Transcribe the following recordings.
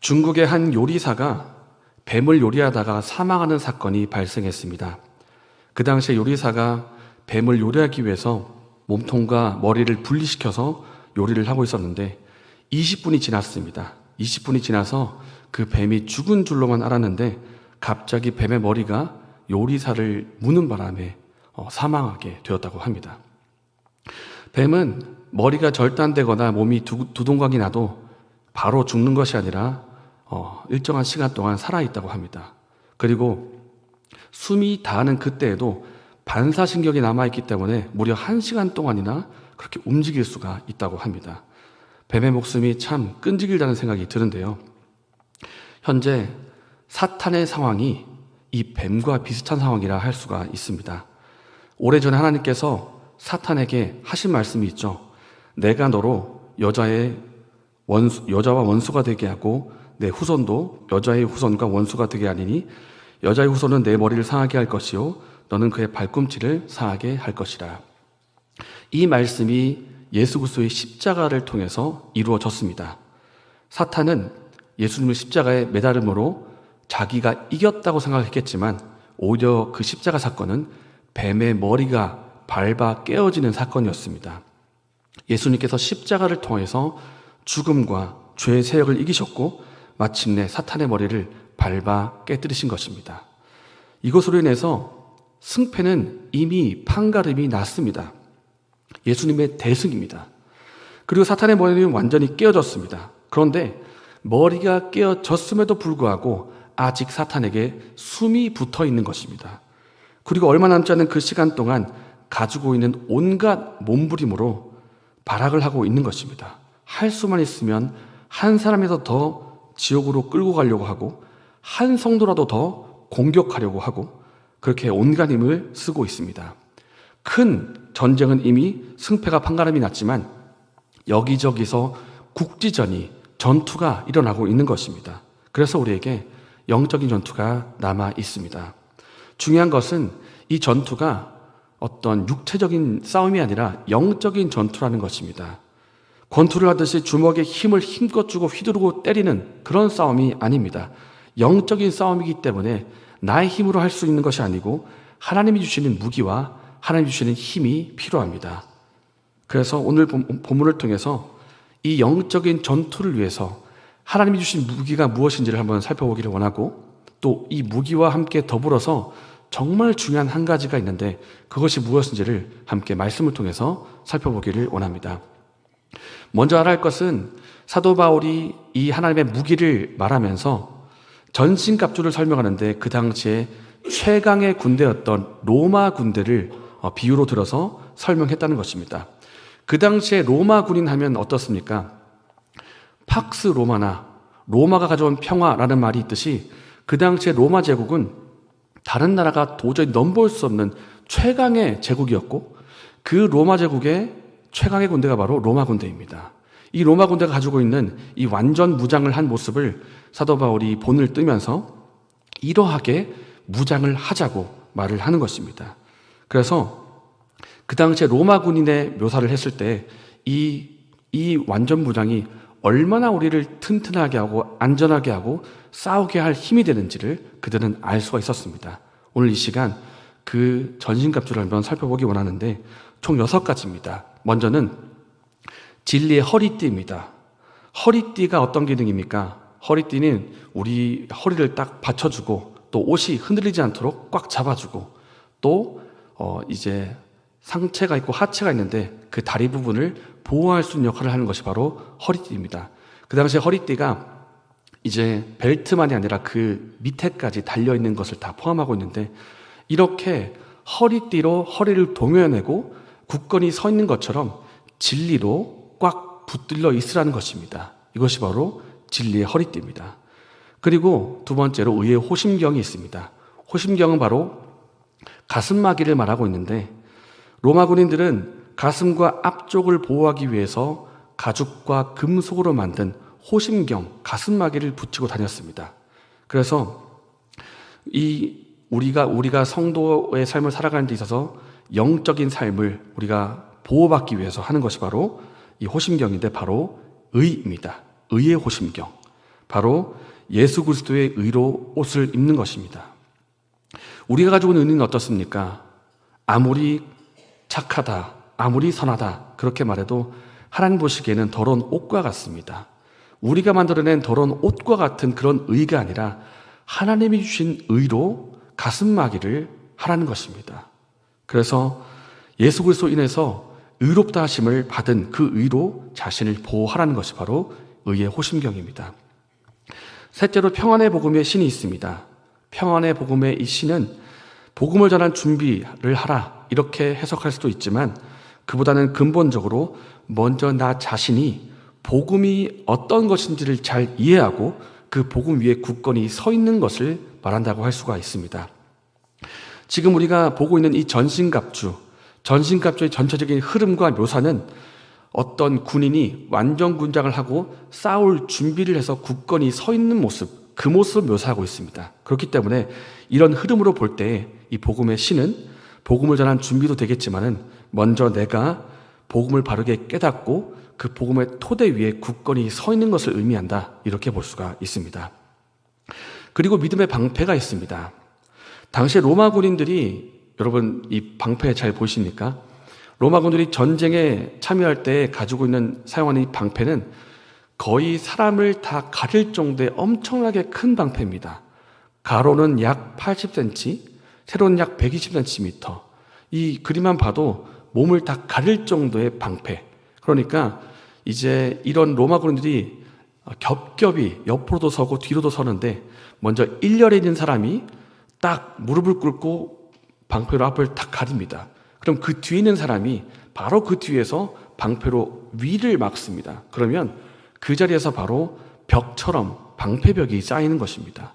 중국의 한 요리사가 뱀을 요리하다가 사망하는 사건이 발생했습니다. 그 당시에 요리사가 뱀을 요리하기 위해서 몸통과 머리를 분리시켜서 요리를 하고 있었는데 20분이 지났습니다. 20분이 지나서 그 뱀이 죽은 줄로만 알았는데 갑자기 뱀의 머리가 요리사를 무는 바람에 어, 사망하게 되었다고 합니다. 뱀은 머리가 절단되거나 몸이 두, 두동강이 나도 바로 죽는 것이 아니라 어, 일정한 시간 동안 살아있다고 합니다. 그리고 숨이 다하는 그때에도 반사신경이 남아있기 때문에 무려 한 시간 동안이나 그렇게 움직일 수가 있다고 합니다. 뱀의 목숨이 참 끈질기다는 생각이 드는데요. 현재 사탄의 상황이 이 뱀과 비슷한 상황이라 할 수가 있습니다. 오래전에 하나님께서 사탄에게 하신 말씀이 있죠. 내가 너로 여자의 원수, 여자와 원수가 되게 하고 내 후손도 여자의 후손과 원수가 되게 하리니 여자의 후손은 내 머리를 상하게 할 것이요 너는 그의 발꿈치를 상하게 할 것이라. 이 말씀이 예수 그리스도의 십자가를 통해서 이루어졌습니다. 사탄은 예수님을 십자가에 매달음으로 자기가 이겼다고 생각했겠지만 오히려 그 십자가 사건은 뱀의 머리가 밟아 깨어지는 사건이었습니다. 예수님께서 십자가를 통해서 죽음과 죄의 세력을 이기셨고 마침내 사탄의 머리를 밟아 깨뜨리신 것입니다. 이것으로 인해서 승패는 이미 판가름이 났습니다. 예수님의 대승입니다. 그리고 사탄의 머리는 완전히 깨어졌습니다. 그런데 머리가 깨어졌음에도 불구하고 아직 사탄에게 숨이 붙어 있는 것입니다. 그리고 얼마 남지 않은 그 시간 동안 가지고 있는 온갖 몸부림으로 발악을 하고 있는 것입니다. 할 수만 있으면 한 사람에서 더 지옥으로 끌고 가려고 하고 한 성도라도 더 공격하려고 하고 그렇게 온갖 힘을 쓰고 있습니다. 큰 전쟁은 이미 승패가 판가름이 났지만 여기저기서 국지전이 전투가 일어나고 있는 것입니다. 그래서 우리에게 영적인 전투가 남아 있습니다. 중요한 것은 이 전투가 어떤 육체적인 싸움이 아니라 영적인 전투라는 것입니다. 권투를 하듯이 주먹에 힘을 힘껏 주고 휘두르고 때리는 그런 싸움이 아닙니다. 영적인 싸움이기 때문에 나의 힘으로 할 수 있는 것이 아니고 하나님이 주시는 무기와 하나님이 주시는 힘이 필요합니다. 그래서 오늘 본문을 통해서 이 영적인 전투를 위해서 하나님이 주신 무기가 무엇인지를 한번 살펴보기를 원하고 또 이 무기와 함께 더불어서 정말 중요한 한 가지가 있는데 그것이 무엇인지를 함께 말씀을 통해서 살펴보기를 원합니다. 먼저 알아야 할 것은 사도 바울이 이 하나님의 무기를 말하면서 전신갑주를 설명하는데 그 당시에 최강의 군대였던 로마 군대를 어, 비유로 들어서 설명했다는 것입니다. 그 당시에 로마 군인 하면 어떻습니까? 팍스 로마나 로마가 가져온 평화라는 말이 있듯이 그 당시에 로마 제국은 다른 나라가 도저히 넘볼 수 없는 최강의 제국이었고 그 로마 제국의 최강의 군대가 바로 로마 군대입니다. 이 로마 군대가 가지고 있는 이 완전 무장을 한 모습을 사도 바울이 본을 뜨면서 이러하게 무장을 하자고 말을 하는 것입니다. 그래서 그 당시에 로마 군인의 묘사를 했을 때 이, 이 완전 무장이 얼마나 우리를 튼튼하게 하고 안전하게 하고 싸우게 할 힘이 되는지를 그들은 알 수가 있었습니다. 오늘 이 시간 그 전신갑주를 한번 살펴보기 원하는데 총 여섯 가지입니다. 먼저는 진리의 허리띠입니다. 허리띠가 어떤 기능입니까? 허리띠는 우리 허리를 딱 받쳐주고 또 옷이 흔들리지 않도록 꽉 잡아주고 또 어, 이제 상체가 있고 하체가 있는데 그 다리 부분을 보호할 수 있는 역할을 하는 것이 바로 허리띠입니다. 그 당시에 허리띠가 이제 벨트만이 아니라 그 밑에까지 달려 있는 것을 다 포함하고 있는데 이렇게 허리띠로 허리를 동여내고 굳건히 서 있는 것처럼 진리로 꽉 붙들려 있으라는 것입니다. 이것이 바로 진리의 허리띠입니다. 그리고 두 번째로 의의 호심경이 있습니다. 호심경은 바로 가슴마기를 말하고 있는데 로마 군인들은 가슴과 앞쪽을 보호하기 위해서 가죽과 금속으로 만든 호심경, 가슴마기를 붙이고 다녔습니다. 그래서 이 우리가 우리가 성도의 삶을 살아가는 데 있어서 영적인 삶을 우리가 보호받기 위해서 하는 것이 바로 이 호심경인데 바로 의입니다. 의의 호심경. 바로 예수 그리스도의 의로 옷을 입는 것입니다. 우리가 가지고 있는 의는 어떻습니까? 아무리 착하다, 아무리 선하다, 그렇게 말해도 하나님 보시기에는 더러운 옷과 같습니다. 우리가 만들어낸 더러운 옷과 같은 그런 의가 아니라 하나님이 주신 의로 가슴마기를 하라는 것입니다. 그래서 예수 그리스도 인해서 의롭다 하심을 받은 그 의로 자신을 보호하라는 것이 바로 의의 호심경입니다. 셋째로 평안의 복음의 신이 있습니다. 평안의 복음의 이 신은 복음을 전한 준비를 하라 이렇게 해석할 수도 있지만 그보다는 근본적으로 먼저 나 자신이 복음이 어떤 것인지를 잘 이해하고 그 복음 위에 굳건히 서 있는 것을 말한다고 할 수가 있습니다. 지금 우리가 보고 있는 이 전신갑주, 전신갑주의 전체적인 흐름과 묘사는 어떤 군인이 완전 군장을 하고 싸울 준비를 해서 굳건히 서 있는 모습, 그 모습을 묘사하고 있습니다. 그렇기 때문에 이런 흐름으로 볼 때 이 복음의 신은 복음을 전한 준비도 되겠지만은 먼저 내가 복음을 바르게 깨닫고 그 복음의 토대 위에 굳건히 서 있는 것을 의미한다. 이렇게 볼 수가 있습니다. 그리고 믿음의 방패가 있습니다. 당시 로마 군인들이 여러분 이 방패 잘 보십니까? 로마 군들이 전쟁에 참여할 때 가지고 있는 사용하는 이 방패는 거의 사람을 다 가릴 정도의 엄청나게 큰 방패입니다. 가로는 약 80cm, 세로는 약 120cm. 이 그림만 봐도 몸을 다 가릴 정도의 방패. 그러니까 이제 이런 로마 군인들이 겹겹이 옆으로도 서고 뒤로도 서는데 먼저 일렬에 있는 사람이 딱 무릎을 꿇고 방패로 앞을 딱 가립니다. 그럼 그 뒤에 있는 사람이 바로 그 뒤에서 방패로 위를 막습니다. 그러면 그 자리에서 바로 벽처럼 방패벽이 쌓이는 것입니다.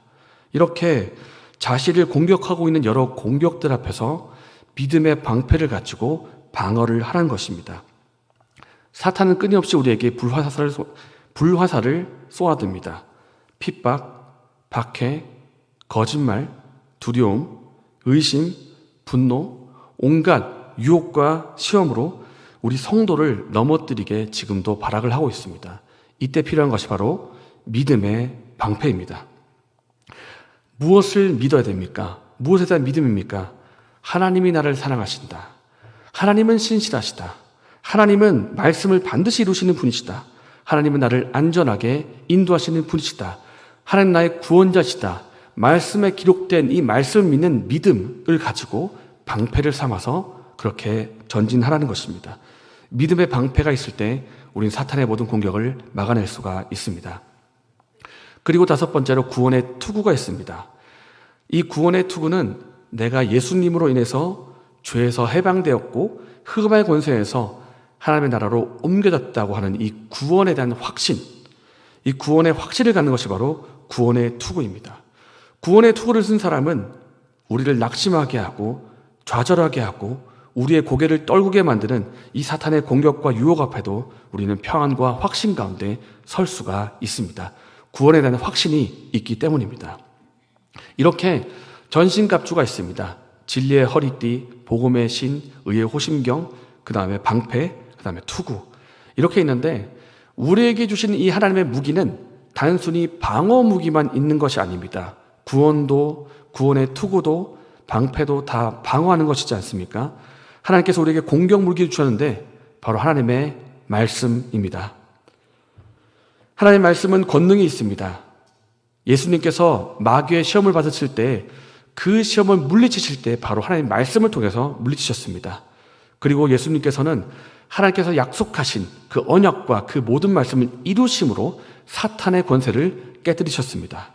이렇게 자신을 공격하고 있는 여러 공격들 앞에서 믿음의 방패를 가지고 방어를 하라는 것입니다. 사탄은 끊임없이 우리에게 불화살을, 불화살을 쏘아듭니다. 핍박, 박해, 거짓말, 두려움, 의심, 분노, 온갖 유혹과 시험으로 우리 성도를 넘어뜨리게 지금도 발악을 하고 있습니다. 이때 필요한 것이 바로 믿음의 방패입니다. 무엇을 믿어야 됩니까? 무엇에 대한 믿음입니까? 하나님이 나를 사랑하신다. 하나님은 신실하시다. 하나님은 말씀을 반드시 이루시는 분이시다. 하나님은 나를 안전하게 인도하시는 분이시다. 하나님 나의 구원자시다. 말씀에 기록된 이 말씀을 믿는 믿음을 가지고 방패를 삼아서 그렇게 전진하라는 것입니다. 믿음의 방패가 있을 때 우린 사탄의 모든 공격을 막아낼 수가 있습니다. 그리고 다섯 번째로 구원의 투구가 있습니다. 이 구원의 투구는 내가 예수님으로 인해서 죄에서 해방되었고 흑암의 권세에서 하나님의 나라로 옮겨졌다고 하는 이 구원에 대한 확신, 이 구원의 확신을 갖는 것이 바로 구원의 투구입니다. 구원의 투구를 쓴 사람은 우리를 낙심하게 하고 좌절하게 하고 우리의 고개를 떨구게 만드는 이 사탄의 공격과 유혹 앞에도 우리는 평안과 확신 가운데 설 수가 있습니다. 구원에 대한 확신이 있기 때문입니다. 이렇게 전신갑주가 있습니다. 진리의 허리띠, 복음의 신, 의의 호심경, 그 다음에 방패, 그 다음에 투구. 이렇게 있는데 우리에게 주신 이 하나님의 무기는 단순히 방어 무기만 있는 것이 아닙니다. 구원도, 구원의 투구도, 방패도 다 방어하는 것이지 않습니까? 하나님께서 우리에게 공격 무기를 주셨는데 바로 하나님의 말씀입니다. 하나님의 말씀은 권능이 있습니다. 예수님께서 마귀의 시험을 받으실 때 그 시험을 물리치실 때 바로 하나님 말씀을 통해서 물리치셨습니다. 그리고 예수님께서는 하나님께서 약속하신 그 언약과 그 모든 말씀을 이루심으로 사탄의 권세를 깨뜨리셨습니다.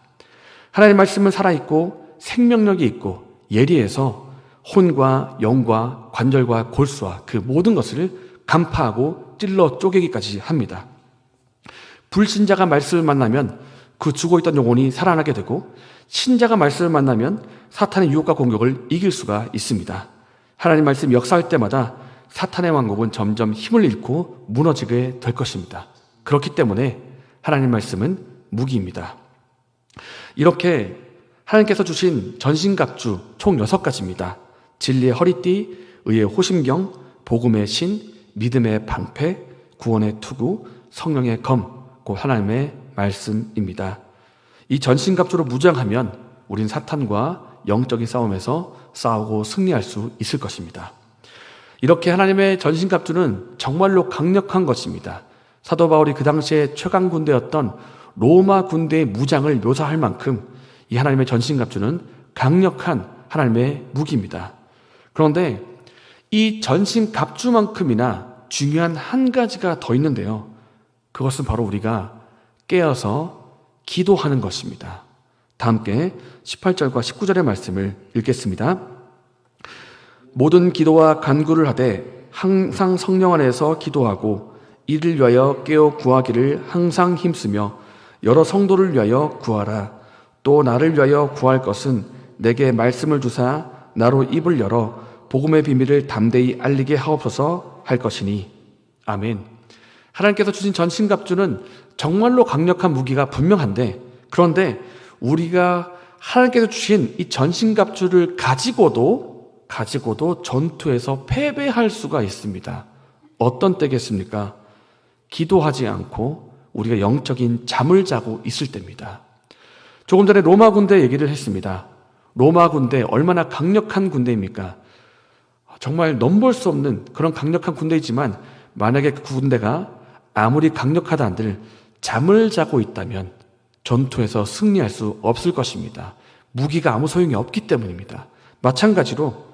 하나님 말씀은 살아있고 생명력이 있고 예리해서 혼과 영과 관절과 골수와 그 모든 것을 간파하고 찔러 쪼개기까지 합니다. 불신자가 말씀을 만나면 그 죽어 있던 영혼이 살아나게 되고 신자가 말씀을 만나면 사탄의 유혹과 공격을 이길 수가 있습니다. 하나님 말씀 역사할 때마다 사탄의 왕국은 점점 힘을 잃고 무너지게 될 것입니다. 그렇기 때문에 하나님 말씀은 무기입니다. 이렇게 하나님께서 주신 전신갑주 총 6가지입니다. 진리의 허리띠, 의의 호심경, 복음의 신, 믿음의 방패, 구원의 투구, 성령의 검, 곧 하나님의 말씀입니다. 이 전신갑주로 무장하면 우린 사탄과 영적인 싸움에서 싸우고 승리할 수 있을 것입니다. 이렇게 하나님의 전신갑주는 정말로 강력한 것입니다. 사도 바울이 그 당시에 최강 군대였던 로마 군대의 무장을 묘사할 만큼 이 하나님의 전신갑주는 강력한 하나님의 무기입니다. 그런데 이 전신갑주만큼이나 중요한 한 가지가 더 있는데요. 그것은 바로 우리가 깨어서 기도하는 것입니다. 다 함께 18절과 19절의 말씀을 읽겠습니다. 모든 기도와 간구를 하되 항상 성령 안에서 기도하고 이를 위하여 깨어 구하기를 항상 힘쓰며 여러 성도를 위하여 구하라. 또 나를 위하여 구할 것은 내게 말씀을 주사 나로 입을 열어 복음의 비밀을 담대히 알리게 하옵소서 할 것이니 아멘. 하나님께서 주신 전신갑주는 정말로 강력한 무기가 분명한데 그런데 우리가 하나님께서 주신 이 전신갑주를 가지고도 가지고도 전투에서 패배할 수가 있습니다. 어떤 때겠습니까? 기도하지 않고 우리가 영적인 잠을 자고 있을 때입니다. 조금 전에 로마 군대 얘기를 했습니다. 로마 군대 얼마나 강력한 군대입니까? 정말 넘볼 수 없는 그런 강력한 군대이지만 만약에 그 군대가 아무리 강력하다 한들 잠을 자고 있다면 전투에서 승리할 수 없을 것입니다. 무기가 아무 소용이 없기 때문입니다. 마찬가지로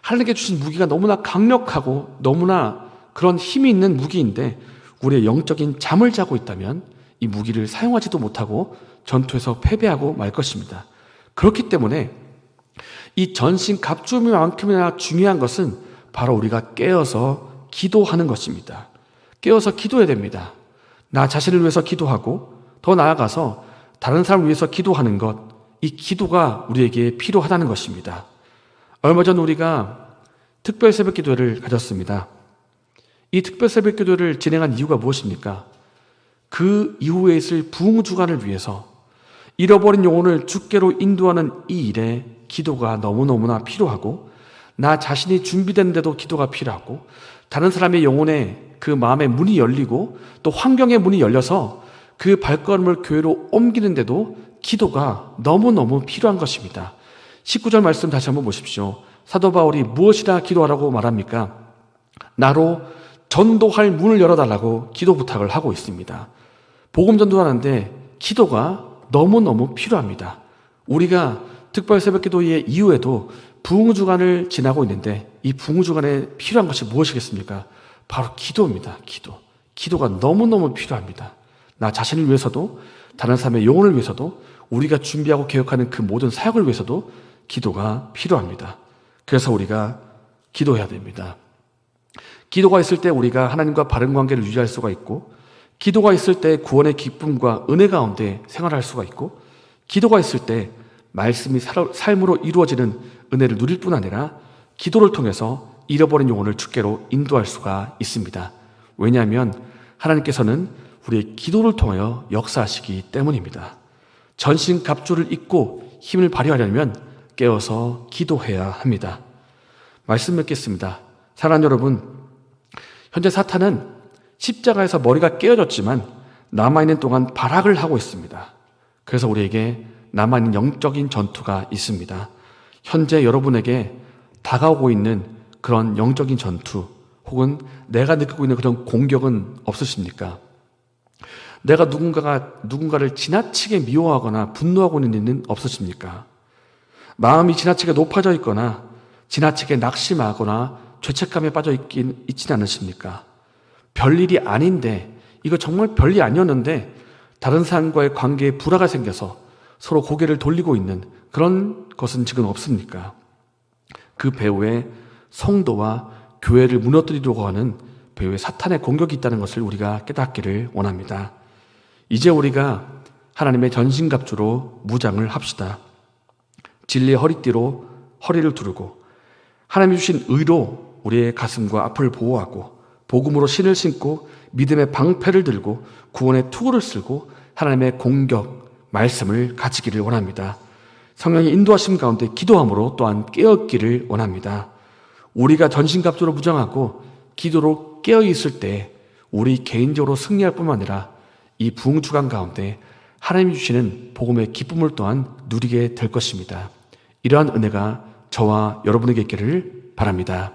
하나님께 주신 무기가 너무나 강력하고 너무나 그런 힘이 있는 무기인데 우리의 영적인 잠을 자고 있다면 이 무기를 사용하지도 못하고 전투에서 패배하고 말 것입니다. 그렇기 때문에 이 전신 갑주만큼이나 중요한 것은 바로 우리가 깨어서 기도하는 것입니다. 깨어서 기도해야 됩니다. 나 자신을 위해서 기도하고 더 나아가서 다른 사람을 위해서 기도하는 것, 이 기도가 우리에게 필요하다는 것입니다. 얼마 전 우리가 특별 새벽 기도를 가졌습니다. 이 특별 새벽 기도를 진행한 이유가 무엇입니까? 그 이후에 있을 부흥 주간을 위해서 잃어버린 영혼을 주께로 인도하는 이 일에 기도가 너무너무나 필요하고 나 자신이 준비됐는데도 기도가 필요하고 다른 사람의 영혼에 그 마음의 문이 열리고 또 환경의 문이 열려서 그 발걸음을 교회로 옮기는데도 기도가 너무너무 필요한 것입니다. 19절 말씀 다시 한번 보십시오. 사도 바울이 무엇이라 기도하라고 말합니까? 나로 전도할 문을 열어달라고 기도 부탁을 하고 있습니다. 복음 전도하는데 기도가 너무너무 필요합니다. 우리가 특별 새벽 기도의 이후에도 부흥 주간을 지나고 있는데 이 부흥 주간에 필요한 것이 무엇이겠습니까? 바로 기도입니다. 기도. 기도가 너무너무 필요합니다. 나 자신을 위해서도 다른 사람의 영혼을 위해서도 우리가 준비하고 계획하는 그 모든 사역을 위해서도 기도가 필요합니다. 그래서 우리가 기도해야 됩니다. 기도가 있을 때 우리가 하나님과 바른 관계를 유지할 수가 있고, 기도가 있을 때 구원의 기쁨과 은혜 가운데 생활할 수가 있고, 기도가 있을 때 말씀이 삶으로 이루어지는 은혜를 누릴 뿐 아니라 기도를 통해서 잃어버린 영혼을 주께로 인도할 수가 있습니다. 왜냐하면 하나님께서는 우리의 기도를 통하여 역사하시기 때문입니다. 전신 갑주를 입고 힘을 발휘하려면 깨어서 기도해야 합니다. 말씀 맺겠습니다. 사랑 여러분, 현재 사탄은 십자가에서 머리가 깨어졌지만 남아있는 동안 발악을 하고 있습니다. 그래서 우리에게 남아있는 영적인 전투가 있습니다. 현재 여러분에게 다가오고 있는 그런 영적인 전투 혹은 내가 느끼고 있는 그런 공격은 없으십니까? 내가 누군가가 누군가를 지나치게 미워하거나 분노하고 있는 일은 없으십니까? 마음이 지나치게 높아져 있거나 지나치게 낙심하거나 죄책감에 빠져 있긴 있지 않으십니까? 별일이 아닌데 이거 정말 별일이 아니었는데 다른 사람과의 관계에 불화가 생겨서 서로 고개를 돌리고 있는 그런 것은 지금 없습니까? 그 배후에 성도와 교회를 무너뜨리려고 하는 배후에 사탄의 공격이 있다는 것을 우리가 깨닫기를 원합니다. 이제 우리가 하나님의 전신갑주로 무장을 합시다. 진리의 허리띠로 허리를 두르고 하나님이 주신 의로 우리의 가슴과 앞을 보호하고 복음으로 신을 신고 믿음의 방패를 들고 구원의 투구를 쓸고 하나님의 공격 말씀을 가지기를 원합니다. 성령의 인도하심 가운데 기도함으로 또한 깨었기를 원합니다. 우리가 전신갑주로 무장하고 기도로 깨어 있을 때 우리 개인적으로 승리할 뿐만 아니라 이 부흥 주간 가운데 하나님이 주시는 복음의 기쁨을 또한 누리게 될 것입니다. 이러한 은혜가 저와 여러분에게 있기를 바랍니다.